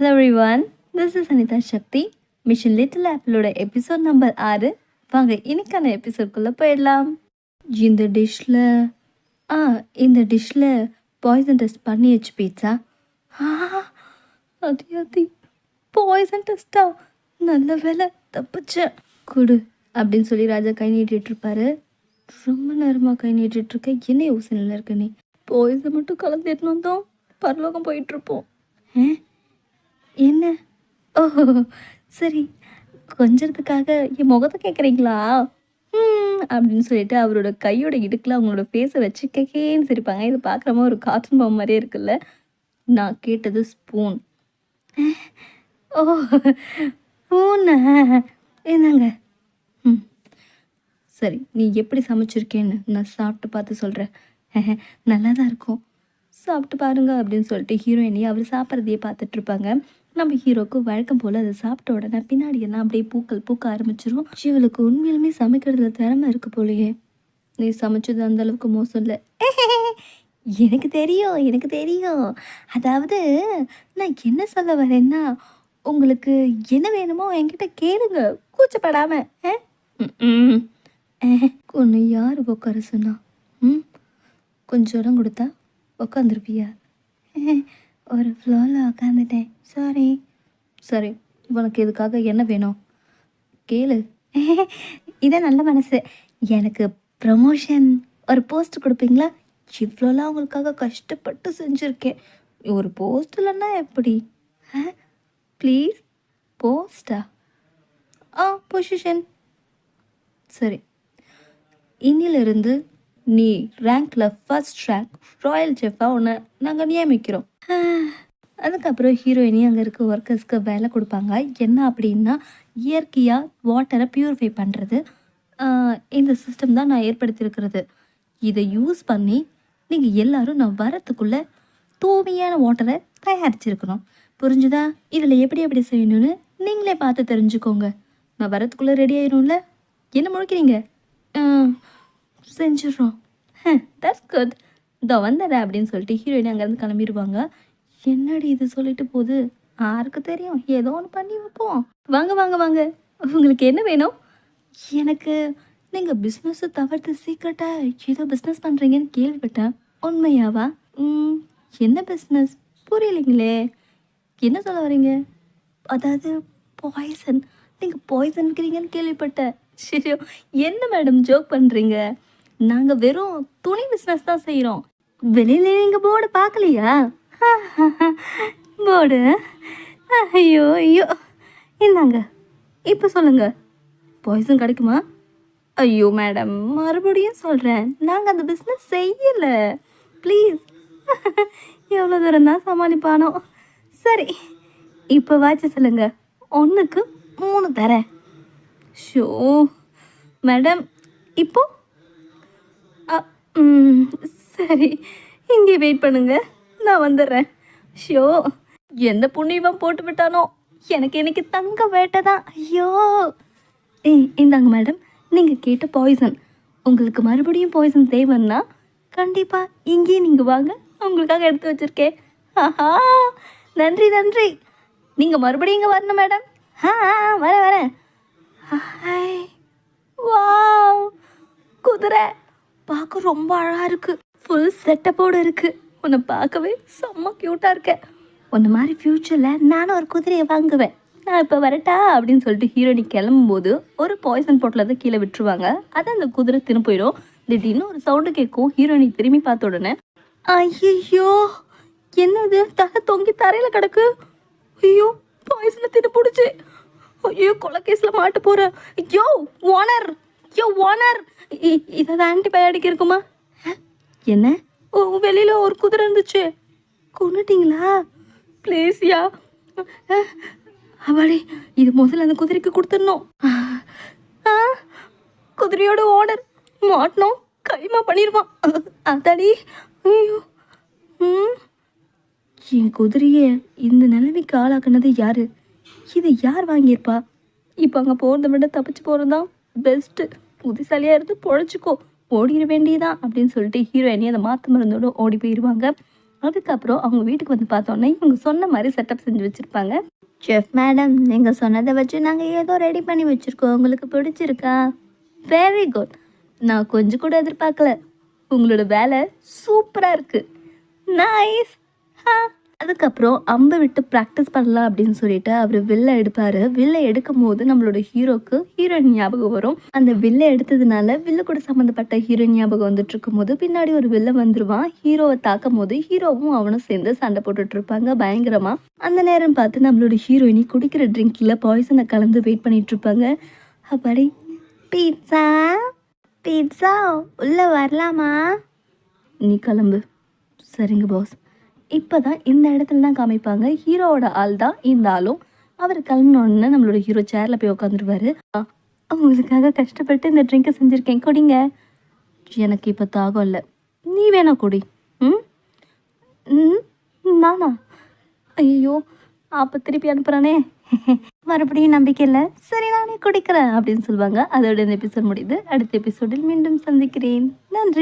Hello everyone this is Anitha Sakthi mission little ஆப்பிளோட episode number ஆறு. வாங்க இன்னைக்கான எபிசோட்குள்ளே போயிடலாம். இந்த டிஷ்ஷில் ஆ இந்த டிஷ்ஷில் பாய்சன் டெஸ்ட் பண்ணி வச்சு பீட்சா அது அது பாய்சன் டெஸ்ட்டா நல்ல வேலை தப்பிச்சேன். கொடு அப்படின்னு சொல்லி ராஜா கை நீட்டிட்டு ரொம்ப நேரமாக கை நீட்டிட்டு என்ன யோசனையில் இருக்க நீ? பாய்சன் மட்டும் கலந்துட்டு வந்தோம். பரலோகம் போயிட்டு இருப்போம். என்ன? ஓ சரி. கொஞ்சத்துக்காக என் முகத்தை கேட்குறீங்களா ம் அப்படின்னு சொல்லிட்டு அவரோட கையோட இடுக்கில் அவங்களோட ஃபேஸை வச்சு கேக்கேன்னு சிரிப்பாங்க. இது பார்க்குறமா ஒரு கார்ட்டூன் பாம்பு மாதிரியே இருக்குல்ல? நான் கேட்டது ஸ்பூன் ஓ ஸ்பூனா என்னங்க ம். சரி நீ எப்படி சமைச்சிருக்கேன்னு நான் சாப்பிட்டு பார்த்து சொல்கிறேன் நல்லா தான் இருக்கும். சாப்பிட்டு பாருங்க அப்படின்னு சொல்லிட்டு ஹீரோயினி அவர் சாப்பிட்றதையே பார்த்துட்ருப்பாங்க நம்ம ஹீரோக்கு வழக்கம் போல் அதை சாப்பிட்ட உடனே பின்னாடி எல்லாம் அப்படியே பூக்கள் பூக்க ஆரம்பிச்சிரும். இவளுக்கு உண்மையிலுமே சமைக்கிறதுல திறமை இருக்கு போலயே. நீ சமைச்சது அந்த அளவுக்கு மோசம் இல்லை. எனக்கு தெரியும் எனக்கு தெரியும். அதாவது நான் என்ன சொல்ல வரேன்னா உங்களுக்கு என்ன வேணுமோ என்கிட்ட கேளுங்க. கூச்சப்படாம ஒன்று யார் உட்கார சொன்னா? ம்? கொஞ்சம் இடம் கொடுத்தா உட்காந்துருப்பியா ஒரு ஃப்ளோவில் உட்காந்துட்டேன் சாரி சரி உனக்கு இதுக்காக என்ன வேணும்? கேளு. இதான் நல்ல மனசு. எனக்கு ப்ரமோஷன் ஒரு போஸ்ட் கொடுப்பீங்களா? இவ்வளோலாம் உங்களுக்காக கஷ்டப்பட்டு செஞ்சுருக்கேன். ஒரு போஸ்ட் இல்லைன்னா எப்படி? Please போஸ்டா ah? பொசிஷன் சரி. இன்னிலிருந்து நீ ரேங்க்ல ஃபர்ஸ்ட் ரேங்க் ராயல் செஃப்பாக உன்னை நாங்கள் நியமிக்கிறோம். அதுக்கப்புறம் ஹீரோயினி அங்கே இருக்க ஒர்க்கர்ஸ்க்கு வேலை கொடுப்பாங்க. என்ன அப்படின்னா இயற்கையாக வாட்டரை ப்யூரிஃபை பண்ணுறது இந்த சிஸ்டம் தான் நான் ஏற்படுத்தியிருக்கிறது. இதை யூஸ் பண்ணி நீங்கள் எல்லாரும் நான் வரத்துக்குள்ளே தூய்மையான வாட்டரை தயாரிச்சிருக்கணும். புரிஞ்சுதா? இதில் எப்படி எப்படி செய்யணும்னு நீங்களே பார்த்து தெரிஞ்சுக்கோங்க. நான் வரத்துக்குள்ளே ரெடி ஆயிரும்ல என்ன முழிக்கிறீங்க? ஆ, செஞ்சிடுறோம். தட்ஸ் குட் இதோ வந்துடுறேன் அப்படின்னு சொல்லிட்டு ஹீரோயின் அங்கேருந்து கிளம்பிடுவாங்க. என்னடி இது சொல்லிட்டு போகுது? யாருக்கு தெரியும்? ஏதோ ஒன்று பண்ணி வைப்போம். வாங்க வாங்க வாங்க. உங்களுக்கு என்ன வேணும்? எனக்கு நீங்கள் பிஸ்னஸை தவிர்த்து சீக்கிரட்டாக ஏதோ பிஸ்னஸ் பண்ணுறீங்கன்னு கேள்விப்பட்டேன். உண்மையாவா? ம், என்ன பிஸ்னஸ் புரியலைங்களே. என்ன சொல்ல வரீங்க? அதாவது பாய்சன் நீங்கள் பாய்சன்கிறீங்கன்னு கேள்விப்பட்டேன். சரி என்ன மேடம் ஜோக் பண்ணுறீங்க நாங்கள் வெறும் துணி பிஸ்னஸ் தான் செய்கிறோம் வெளியில நீங்கள் போர்டு பார்க்கலையா? போர்டு ஐயோ ஐயோ. இந்தாங்க. இப்போ சொல்லுங்க. பாய்ஸும் கிடைக்குமா? ஐயோ மேடம் மறுபடியும் சொல்கிறேன் நாங்கள் அந்த பிஸ்னஸ் செய்யலை. ப்ளீஸ் எவ்வளோ தூரம் தான் சமாளிப்பானோ. சரி. இப்போ வாட்சி சொல்லுங்க. ஒன்றுக்கு மூணு தரேன். ஷோ. மேடம் இப்போது ம், சரி. இங்கே வெயிட் பண்ணுங்க. நான் வந்துடுறேன் ஷோ எந்த புண்ணியவன் போட்டு விட்டானோ? எனக்கு இன்னைக்கு தங்க வேட்டை தான். ஐயோ. ஏ இந்தாங்க மேடம் நீங்கள் கேட்ட பாய்சன் உங்களுக்கு மறுபடியும் பாய்சன் தேவைன்னா கண்டிப்பாக இங்கேயே நீங்கள் வாங்க. உங்களுக்காக எடுத்து வச்சுருக்கேன். ஆஹா. நன்றி நன்றி. நீங்கள் மறுபடியும் இங்கே வரணும் மேடம் ஆ ஆ, வரேன் வரேன். Hi wow. குதிரை. பார்க்க ரொம்ப அழகாக இருக்கு. ஃபுல் செட்டப்போடு இருக்கு. உன்னை பார்க்கவே செம்ம க்யூட்டாக இருக்க. உன்ன மாதிரி ஃப்யூச்சரில் நானும் ஒரு குதிரையை வாங்குவேன். நான் இப்போ வரட்டா? அப்படின்னு சொல்லிட்டு ஹீரோனி கிளம்பும்போது ஒரு பாய்சன் போட்டில் தான் கீழே விட்டுருவாங்க. அதை அந்த குதிரை திரும்ப போயிடும். திடீர்னு ஒரு சவுண்டு கேட்கும். ஹீரோனி திரும்பி பார்த்த உடனே ஐயோ என்னது? தலை தொங்கி தரையில் கிடக்கு. ஐயோ பாய்சனை தின்னு பிடிச்சி. ஐயோ கொலகேஸில் மாட்டு போகிறேன் ஐயோ ஓனர் ஐயோ ஓனர் இதாவது ஆன்டிபயோட்டிக் இருக்குமா? என்ன? ஓ வெளியில் ஒரு குதிரை இருந்துச்சு. கொண்டுட்டிங்களா ப்ளேஸியா அவளே இது முதல்ல அந்த குதிரைக்கு கொடுத்துடணும். ஆ, குதிரையோட ஓனர் மாட்டினோம் கைமா பண்ணிடுவான் அதாடி. ஐயோ. ம். என் குதிரையை இந்த நிலைமைக்கு ஆளாக்குனது யாரு? இதை யார் வாங்கியிருப்பா? இப்போ அங்கே போகிறத விட தப்பிச்சு போகிறது தான் பெஸ்ட்டு புத்திசாலியாக இருந்து பொழைச்சிக்கோ. ஓடிட வேண்டியதான் அப்படின்னு சொல்லிட்டு ஹீரோயினி அந்த மாற்ற மருந்தோட ஓடி போயிடுவாங்க அதுக்கப்புறம் அவங்க வீட்டுக்கு வந்து பார்த்தோன்னே இவங்க சொன்ன மாதிரி செட்டப் செஞ்சு வச்சுருப்பாங்க. செஃப் மேடம் நீங்கள் சொன்னதை வச்சு நாங்கள் ஏதோ ரெடி பண்ணி வச்சுருக்கோம். உங்களுக்கு பிடிச்சிருக்கா? வெரி குட் நான் கொஞ்சம் கூட எதிர்பார்க்கல. உங்களோட வேலை சூப்பராக இருக்குது நைஸ் அதுக்கப்புறம் அம்பை விட்டு ப்ராக்டிஸ் பண்ணலாம் அப்படின்னு சொல்லிட்டு அவர் வில்ல எடுப்பார். வில்ல எடுக்கும் போது நம்மளோட ஹீரோக்கு ஹீரோயின் ஞாபகம் வரும். அந்த வில்ல எடுத்ததுனால வில்லு கூட சம்மந்தப்பட்ட ஹீரோயின் ஞாபகம் வந்துட்டு இருக்கும் போது பின்னாடி ஒரு வில்ல வந்துருவான். ஹீரோவை தாக்கும் போது ஹீரோவும் அவனும் சேர்ந்து சண்டை போட்டுட்டு இருப்பாங்க பயங்கரமா. அந்த நேரம் பார்த்து நம்மளோட ஹீரோயினி குடிக்கிற ட்ரிங்க்ல பாய்சனை கலந்து வெயிட் பண்ணிட்டு இருப்பாங்க. அப்படி பீட்சா பீட்சா உள்ள வரலாமா? நீ கிளம்பு. சரிங்க பாஸ் இப்போ தான் இந்த இடத்துல தான் காமிப்பாங்க. ஹீரோவோட ஆள் தான் இந்த ஆளும். அவர் கிளம்பினோடனே நம்மளோட ஹீரோ சேரில் போய் உட்காந்துருவாரு அவங்களுக்காக கஷ்டப்பட்டு இந்த ட்ரிங்கை செஞ்சுருக்கேன். குடிங்க. எனக்கு இப்போ தாகம் இல்லை. நீ வேணா குடி. ம்? ம்? நானா? ஐயோ அப்போ திருப்பி அனுப்புகிறானே மறுபடியும் நம்பிக்கை இல்லை. சரி நானே குடிக்கிறேன் அப்படின்னு சொல்லுவாங்க. அதோட இந்த எபிசோட் முடியுது அடுத்த எபிசோடில் மீண்டும் சந்திக்கிறேன். நன்றி.